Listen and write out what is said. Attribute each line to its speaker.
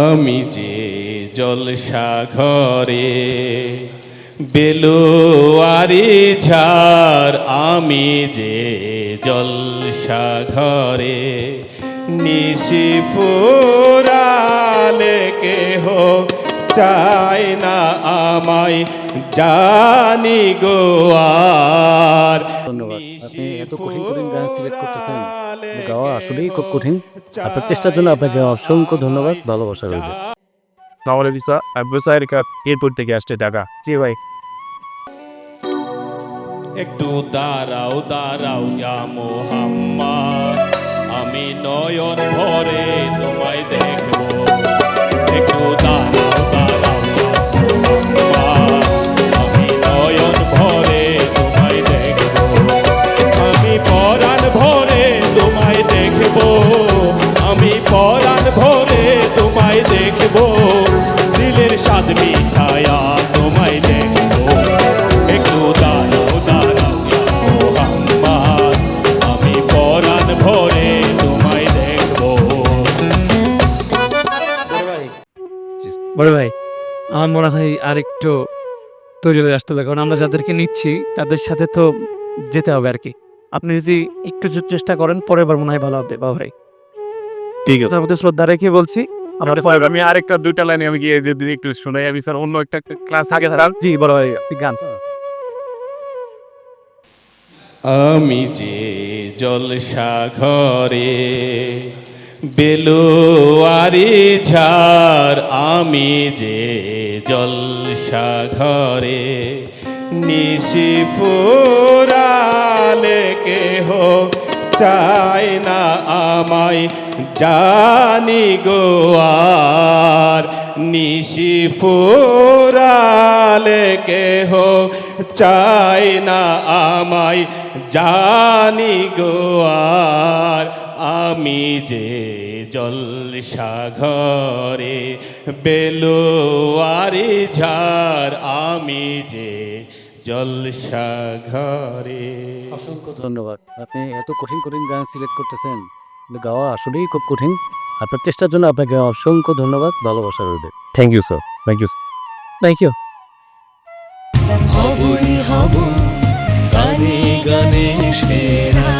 Speaker 1: আমি যে জলসা ঘরে বেলোয়ারি ঝাড় আমি যে জলসা ঘরে নিশি ফুরালে কেহ চাই না আমায় জানি গো আর।
Speaker 2: ধন্যবাদ। আপনি এত কঠিন কঠিন গান সিলেক্ট করতেছেন। গাওয়া আসলেই খুব কঠিন। আপনার চেষ্টার জন্য আপনাকে অসংখ্য ধন্যবাদ ভালোবাসা রইল।
Speaker 3: সালামালাইকুম স্যার আমি বসাইরিকা এয়ারপোর্ট থেকে আসছে ঢাকা। জি ভাই।
Speaker 1: একটু দাঁড়াও দাঁড়াও ইয়া মোহাম্মদ। আমি নয়ন ভরে ভরে তোমায় দেখব।
Speaker 4: বড় ভাই আমার মনে হয় আর একটু তৈরি হয়ে আসতে হবে কারণ আমরা যাদেরকে নিচ্ছি তাদের সাথে তো যেতে হবে আর কি। আপনি যদি একটু চেষ্টা করেন পরের বার মনে হয় ভালো হবে বাবা ভাই।
Speaker 3: ঠিক আছে।
Speaker 4: তার মধ্যে শ্রদ্ধা রেখে বলছি
Speaker 3: আমি আরেকটা দুইটা লাইনে আমি গিয়ে যদি একটু শোনাই আমি স্যার অন্য একটা ক্লাস
Speaker 4: আগে স্যার জি বড় ভাই গান।
Speaker 1: আমি যে জলসা ঘরে বেলোয়ারি ঝাড়, আমি যে জলসা ঘরে নিশি ফুরালে কেহ চাই না আমায় জানি গোয়ার নিশি নিশি ফুরালে কেহ চাই না আমায় জানি গোয়ার আমি যে জলসা ঘরে বেলোয়ারি ঝাড় আমি যে জলসা ঘরে
Speaker 2: অসংখ্য ধন্যবাদ। আপনি এত কঠিন কঠিন গান সিলেক্ট করতেছেন। গাওয়া আসলেই খুব কঠিন। আপনার চেষ্টার জন্য আপনাকে অসংখ্য ধন্যবাদ ভালোবাসা রইল।
Speaker 3: Thank you sir thank you
Speaker 4: thank you
Speaker 5: হবই হব গানে গানে সেরা।